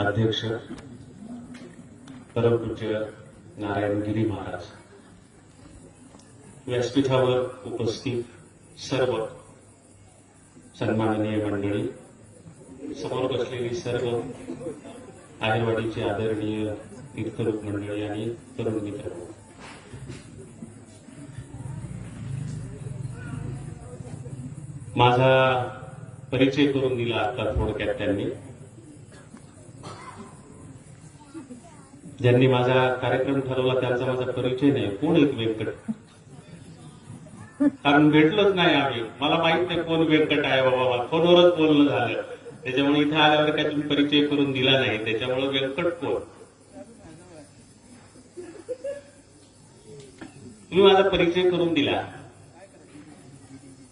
अध्यक्ष परमपूज्य नारायणगिरी महाराज. व्यासपीठावर उपस्थित सर्व सन्माननीय मंडळी समोर बसलेली सर्व आहेरवाडीची आदरणीय तीर्थरूप मंडळी आणि तरुण मित्र. माझा परिचय करून दिला आता थोडक्यात त्यांनी. ज्यांनी माझा कार्यक्रम ठरवला त्यांचा माझा परिचय नाही. कोण एक व्यंकट? कारण भेटलोच नाही आम्ही. मला माहीत नाही कोण व्यंकट आहे बाबा. फोनवरच बोलणं झालं. त्याच्यामुळे इथे आल्यावर काय तुम्ही परिचय करून दिला नाही. त्याच्यामुळे व्यंकट कोण? तुम्ही माझा परिचय करून दिला.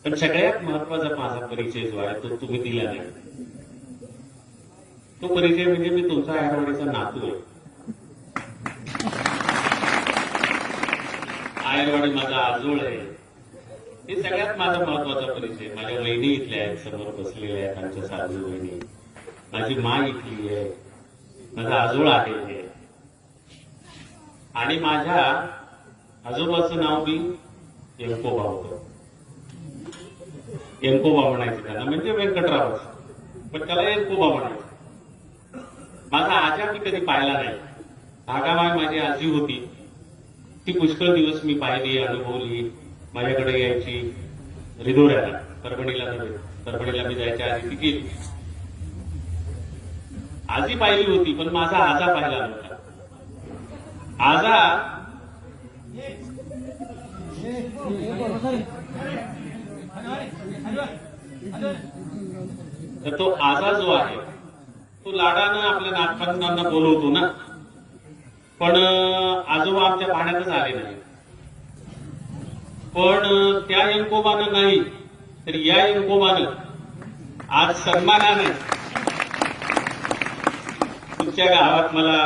पण सगळ्यात महत्त्वाचा माझा परिचय जो आहे तो तुम्ही दिला नाही. तो परिचय म्हणजे मी तुमचा आयरवाडीचा नातू आहे. आयरवाडी माझा आजोळ आहे. हे सगळ्यात माझा महत्त्वाचा परिचय. माझ्या वहिनी इथल्या आहेत समोर बसलेल्या आहेत आमच्या साधू वहिनी. माझी मा इथली आहे. माझा आजोळ आहे आणि माझ्या आजोबाचं नाव मी यंकोबा होत यंकोबा म्हणायचं त्यांना. म्हणजे व्यंकटराव पण त्याला यंकोबा म्हणायचं माझा आजा मी कधी पाहिला नाही. भागामाय माझी आजी होती. ती पुष्कळ दिवस मी पाहिली अनुभवली. माझ्याकडे यायची रिधोऱ्याला परभणीला नव्हे परभणीला मी जायच्या आधी ती गेली. आजी पाहिली होती पण माझा आजा पाहिला नव्हता. आजा तर तो आजा जो आहे तो लाडानं आपल्या नाटकांना बोलवतो ना? पण आजोबा आमच्या पाण्यातच आले नाही पण त्या यंकोबानं नाही तर या यंकोबानं आज सन्मानाने तुमच्या गावात मला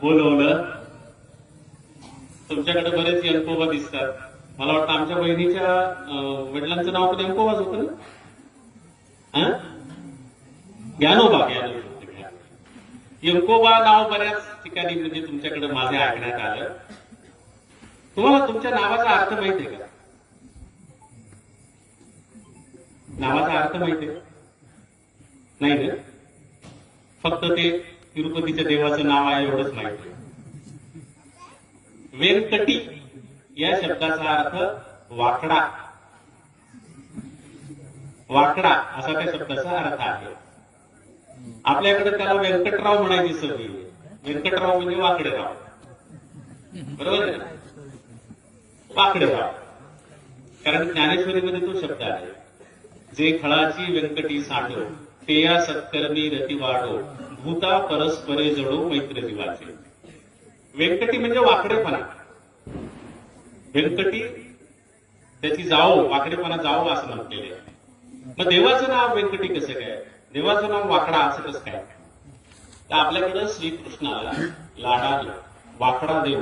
बोलवलं. तुमच्याकडे बरेच यंकोबा दिसतात. मला वाटतं आमच्या बहिणीच्या अं, वडिलांचं नाव पण यंकोबाच होतं ना? ज्ञानोबा ज्ञानोबा. यंकोबा नाव बऱ्याच ठिकाणी म्हणजे तुमच्याकडे माझे ऐकण्यात आलं. तुम्हाला तुमच्या नावाचा अर्थ माहिती आहे का? नावाचा अर्थ माहिती आहे नाही ना? फक्त ते तिरुपतीच्या देवाचं नाव आहे एवढंच माहिती आहे. व्यंकटी या शब्दाचा अर्थ वाकडा. वाकडा असा त्या शब्दाचा अर्थ आहे. आपल्याकडे त्याला व्यंकटराव म्हणायची सवय आहे. व्यंकटराव म्हणजे वाकडेराव बरोबर? वाकडेराव कारण ज्ञानेश्वरीमध्ये तो शब्द आहे जे खळाची व्यंकटी सांडो ते या सत्कर्मी रती वाढो भूता परस्परे जडो मैत्र जीवाचे व्यंकटी म्हणजे वाकडेपणा. व्यंकटी त्याची जाओ वाकडेपणा जाओ असं म्हटलेले मग देवाचं नाव व्यंकटी कसं काय? देवाचं नाव वाकडा असं कसं काय? तर आपल्याकडं श्रीकृष्णाला लाडाला वाकडा देव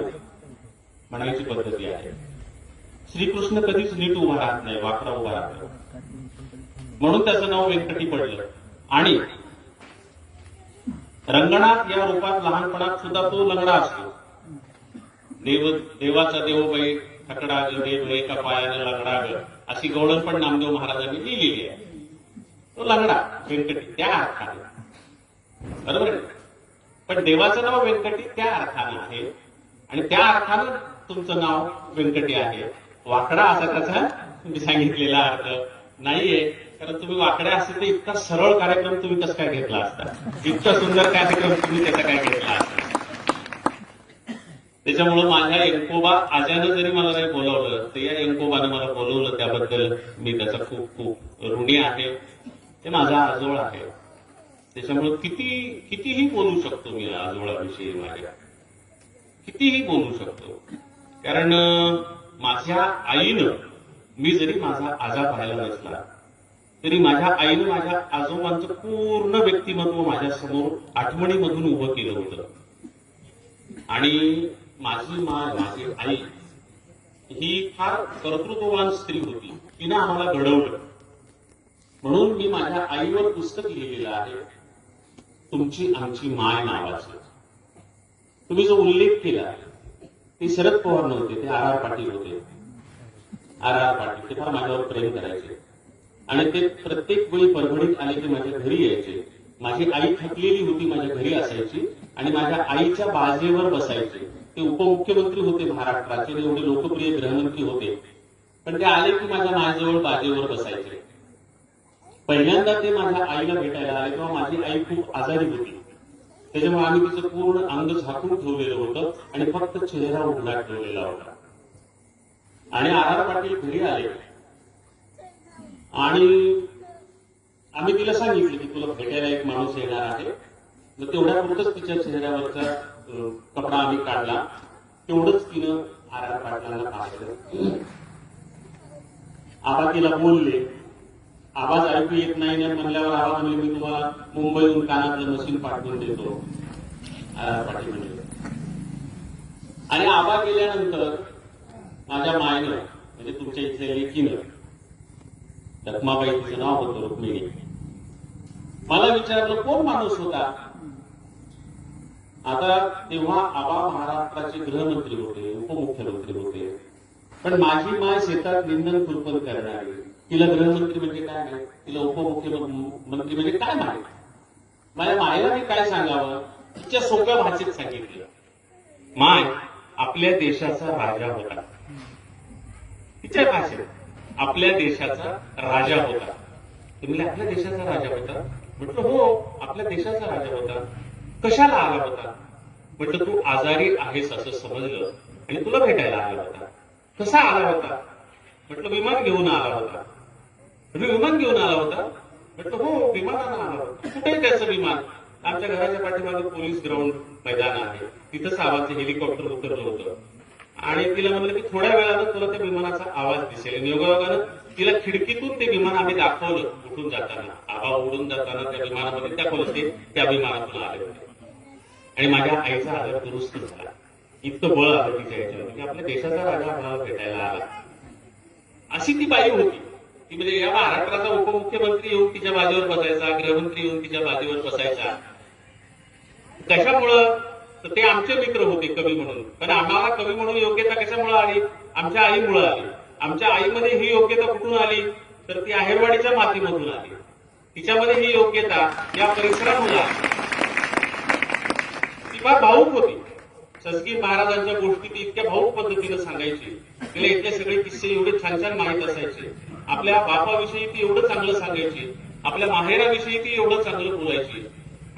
म्हणायची पद्धती आहे. श्रीकृष्ण कधीच नीट उभा राहत नाही वाकडा उभा राहतो म्हणून त्याचं नाव व्यंकटी पडलं. आणि रंगणात या रूपात लहानपणात सुद्धा तो लंगडा असतो. देव देवाचा देवबाई थकडा ग देव एका पायाने लंगडा ग अशी गवळण पण नामदेव महाराजांनी लिहिलेली आहे. तो लंगडा व्यंकटी त्या अर्थाने. बरोबर आहे? पण देवाचं नाव व्यंकटी त्या अर्थाने आहे. आणि त्या अर्थानं तुमचं नाव व्यंकटी आहे. वाकडा असा त्याचा तुम्ही सांगितलेला अर्थ नाहीये. कारण तुम्ही वाकड्या असेल तर इतका सरळ कार्यक्रम तुम्ही कसं काय घेतला असता? इतका सुंदर कार्यक्रम तुम्ही त्याचा काय घेतला असता? त्याच्यामुळं माझ्या एंकोबा आजानं जरी मला नाही बोलवलं तर या एंकोबानं मला बोलवलं त्याबद्दल मी त्याचा खूप खूप ऋणी आहे. ते माझा आजोळ आहे. त्याच्यामुळं किती कितीही बोलू शकतो मी आजोळाविषयी माझ्या. कितीही बोलू शकतो. कारण माझ्या आईनं मी जरी माझा आजा पाहायला नसला तरी माझ्या आईनं माझ्या आजोबांचं पूर्ण व्यक्तिमत्व माझ्यासमोर आठवणीमधून उभं केलं होतं. आणि माझी मा माझी आई ही फार कर्तृत्ववान स्त्री होती. तिनं आम्हाला घडवलं. म्हणून मी माझ्या आईवर पुस्तक लिहिलेलं आहे. तुमची आमची माय नावाची तुम्ही जो उल्लेख केला ते शरद पवार नव्हते ते आर आर पाटील होते. आर आर पाटील ते फार माझ्यावर प्रेम करायचे. आणि ते प्रत्येक वेळी परभणीत आले की माझ्या घरी यायचे. माझी आई थकलेली होती माझ्या घरी असायची आणि माझ्या आईच्या बाजेवर बसायचे. ते उपमुख्यमंत्री होते महाराष्ट्राचे ते एवढे लोकप्रिय गृहमंत्री होते. पण ते आले की माझ्या माझ्याजवळ बाजेवर बसायचे. पहिल्यांदा ते माझ्या आईला भेटायला आले तेव्हा माझी आई खूप आजारी होती. त्याच्यामुळे आम्ही तिचं पूर्ण अंग झाकून ठेवलेलं होतं आणि फक्त चेहरा उघडा ठेवलेला होता. आणि आर आर पाटील घरी आले. आणि आम्ही तिला सांगितलं की तुला भेटायला एक माणूस येणार आहे. मग तेवढ्यापुरतच तिच्या चेहऱ्यावरचा कपडा आम्ही काढला. तेवढंच तिनं आर आर पाटलांना पाहिलं. आबा तिला बोलले आवाज ऐकू येत नाही ना म्हणल्यावर आवाज म्हणजे मी तुम्हाला मुंबईहून कानातलं मशीन पाठवून देतो. आणि आबा गेल्यानंतर माझ्या मायनं म्हणजे तुमच्या इथल्या लेखीनं रखमाबाई तिचं नाव होतं रुक्मिणी. मला विचारलं कोण माणूस होता? आता तेव्हा आबा महाराष्ट्राचे गृहमंत्री होते उपमुख्यमंत्री होते. पण माझी माय शेतात निंदन कुरपण करणारी. तिला गृहमंत्री म्हणजे काय नाही तिला उपमुख्यमंत्री म्हणजे काय नाही माझ्या मायला मी काय सांगावं? तिच्या सोप्या भाषेत सांगितलं. माय आपल्या देशाचा राजा होता. तिच्या भाषेत आपल्या देशाचा राजा होता. तुम्ही आपल्या देशाचा राजा होता? म्हटलं हो आपल्या देशाचा राजा होता. कशाला आला होता? म्हटलं तू आजारी आहेस असं समजलं आणि तुला भेटायला आला होता. कसा आला होता? म्हटलं विमान घेऊन आला होता. तुम्ही विमान घेऊन आला होता? म्हटलं हो विमानानं आला. होता कुठे त्याचं विमान? आमच्या घराच्या पाठीमागे पोलीस ग्राउंड मैदान आहे. तिथंच आवाज हेलिकॉप्टर उतरलं होतं. आणि तिला म्हणलं की थोड्या वेळानं तुला त्या विमानाचा आवाज दिसेल. आणि योगायोगानं तिला खिडकीतून ते विमान आम्ही दाखवलं उठून जाताना. आबा उडून जाताना त्या विमानामध्ये दाखवलं ते त्या विमानातून आले होते. आणि माझ्या आईचा आदर दुरुस्त झाला. इतकं बळ आलं तिच्या याच्यावर म्हणजे आपल्या देशाचा राजा आम्हाला भेटायला आला. अशी ती बाई होती. ती म्हणजे या महाराष्ट्राचा उपमुख्यमंत्री येऊन तिच्या बाजीवर बसायचा गृहमंत्री येऊन तिच्या बाजीवर बसायचा. कशामुळं? तर ते आमचे मित्र होते कवी म्हणून. पण आम्हाला कवी म्हणून योग्यता कशामुळे आली? आमच्या आईमुळे आली. आमच्या आईमध्ये ही योग्यता कुठून आली? तर ती आहेरवाडीच्या मातीमधून आली. तिच्यामध्ये ही योग्यता या परिसरामधून आली. ती फार भाऊक होती. सजगी महाराजांच्या गोष्टी ती इतक्या भाऊक पद्धतीने सांगायची. तिला इतके सगळे किस्से एवढे छान छान माहीत असायचे. आपल्या बापाविषयी ती एवढं चांगलं सांगायची आपल्या माहेराविषयी ती एवढं चांगलं बोलायची.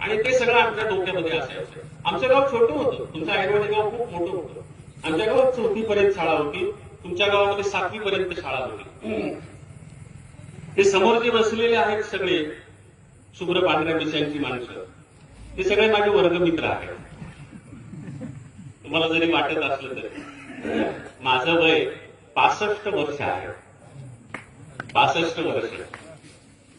आणि ते सगळं आमच्या डोक्यामध्ये असायचं. आमचं गाव छोटं होतं. तुमचं आयुर्वेदिक गाव खूप मोठं होतं. आमच्या गावात चौथी पर्यंत शाळा होती. तुमच्या गावामध्ये सातवी पर्यंत शाळा होती. हे समोर जे बसलेले आहेत सगळे शुभ्र पांढऱ्या मिशांची माणसं ते सगळे माझे वर्गमित्र आहेत. तुम्हाला जरी वाटत असलं तरी. माझं वय पासष्ट वर्ष आहे. बासष्ट वर्ष.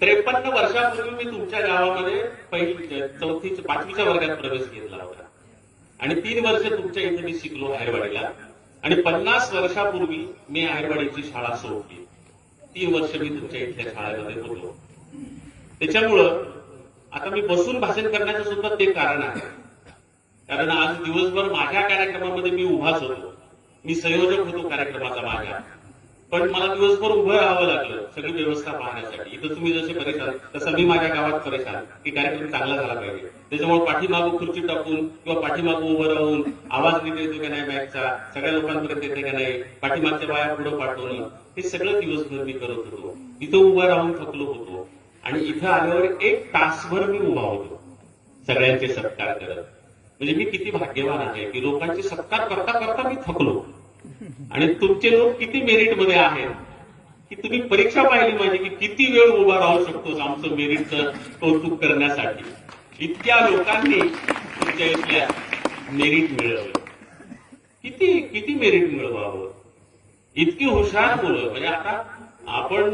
त्रेपन्न वर्षापूर्वी मी तुमच्या गावामध्ये पहिली चौथी पाचवीच्या वर्गात प्रवेश घेतला होता. आणि तीन वर्ष तुमच्या इथे मी शिकलो आहेरवाडीला आणि पन्नास वर्षापूर्वी मी आहेरवाडीची शाळा सोडली. तीन वर्ष मी तुमच्या इथल्या शाळेमध्ये होतो. त्याच्यामुळं आता मी बसून भाषण करण्याचं सुद्धा ते कारण आहे. कारण आज दिवसभर माझ्या कार्यक्रमामध्ये मी उभाच होतो. मी संयोजक होतो कार्यक्रमाचा माझ्या. पण मला दिवसभर उभं राहावं लागलं सगळी व्यवस्था पाहण्यासाठी. इथं तुम्ही जसे परेशान तसं मी माझ्या गावात परेशान की कार्यक्रम चांगला झाला पाहिजे. त्याच्यामुळे पाठीमागं खुर्ची टाकून किंवा पाठीमागं उभं राहून आवाज नीट येतो का नाही मॅचचा सगळ्या लोकांपर्यंत येते का नाही पाठीमागच्या बाया पुढे पाठवणं हे सगळं दिवसभर मी करत होतो. इथं उभं राहून थकलो होतो. आणि इथं आल्यावर एक तासभर मी उभा होतो. सगळ्यांचे सत्कार करत. म्हणजे मी किती भाग्यवान आहे की लोकांचे सत्कार करता करता मी थकलो. आणि तुमचे लोक किती मेरिटमध्ये आहेत? की तुम्ही परीक्षा पाहिली माझी की किती वेळ उभा राहू शकतो आमचं मेरिटचं कौतुक करण्यासाठी? इतक्या लोकांनी तुमच्या इथल्या मेरिट मिळवलं. किती किती मेरिट मिळवावं? इतकी हुशार मुलं म्हणजे आता आपण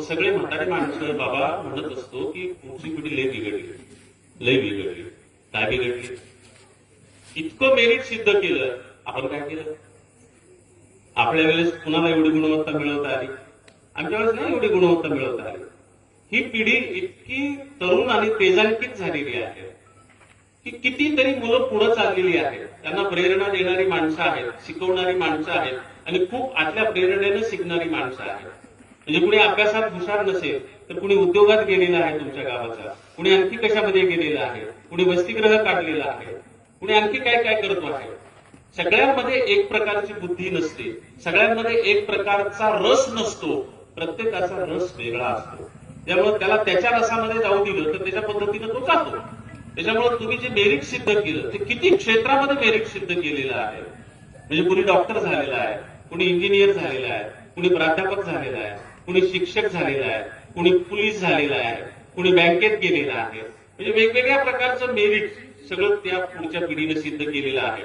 सगळे म्हातारे माणसं बाबा म्हणत असतो की पुढची पिढी लय बिघडली. लय बिघडली. काय बिघडली? इतकं मेरिट सिद्ध केलं. आपण काय केलं? आपल्या वेळेस कुणाला एवढी गुणवत्ता मिळवता आली? आमच्या वेळेस नाही एवढी गुणवत्ता मिळवता आली. ही पिढी इतकी तरुण आणि तेजांकित झालेली आहे. की कितीतरी मुलं पुढे चाललेली आहेत. त्यांना प्रेरणा देणारी माणसं आहेत शिकवणारी माणसं आहेत आणि खूप आतल्या प्रेरणेनं शिकणारी माणसं आहेत. म्हणजे कुणी अभ्यासात हुशार नसेल तर कुणी उद्योगात गेलेला आहे तुमच्या गावाचा. कुणी आणखी कशामध्ये गेलेला आहे? कुणी वसतिग्रह काढलेला आहे? कुणी आणखी काय काय करतो आहे? सगळ्यांमध्ये एक प्रकारची बुद्धी नसते. सगळ्यांमध्ये एक प्रकारचा रस नसतो. प्रत्येकाचा रस वेगळा असतो. त्यामुळे त्याला त्याच्या रसामध्ये जाऊ दिलं तर त्याच्या पद्धतीनं तो जातो. त्याच्यामुळे तुम्ही जे मेरिट सिद्ध केलं ते किती क्षेत्रामध्ये मेरिट सिद्ध केलेलं आहे? म्हणजे कुणी डॉक्टर झालेला आहे कुणी इंजिनियर झालेला आहे कुणी प्राध्यापक झालेला आहे कुणी शिक्षक झालेला आहे कुणी पोलीस झालेला आहे कुणी बँकेत गेलेला आहे. म्हणजे वेगवेगळ्या प्रकारचं मेरिट सगळं त्या पुढच्या पिढीने सिद्ध केलेलं आहे.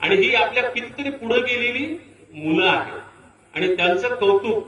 आणि ही आपल्या कितीतरी पुढे गेलेली मुलं आहेत. आणि त्यांचं कौतुक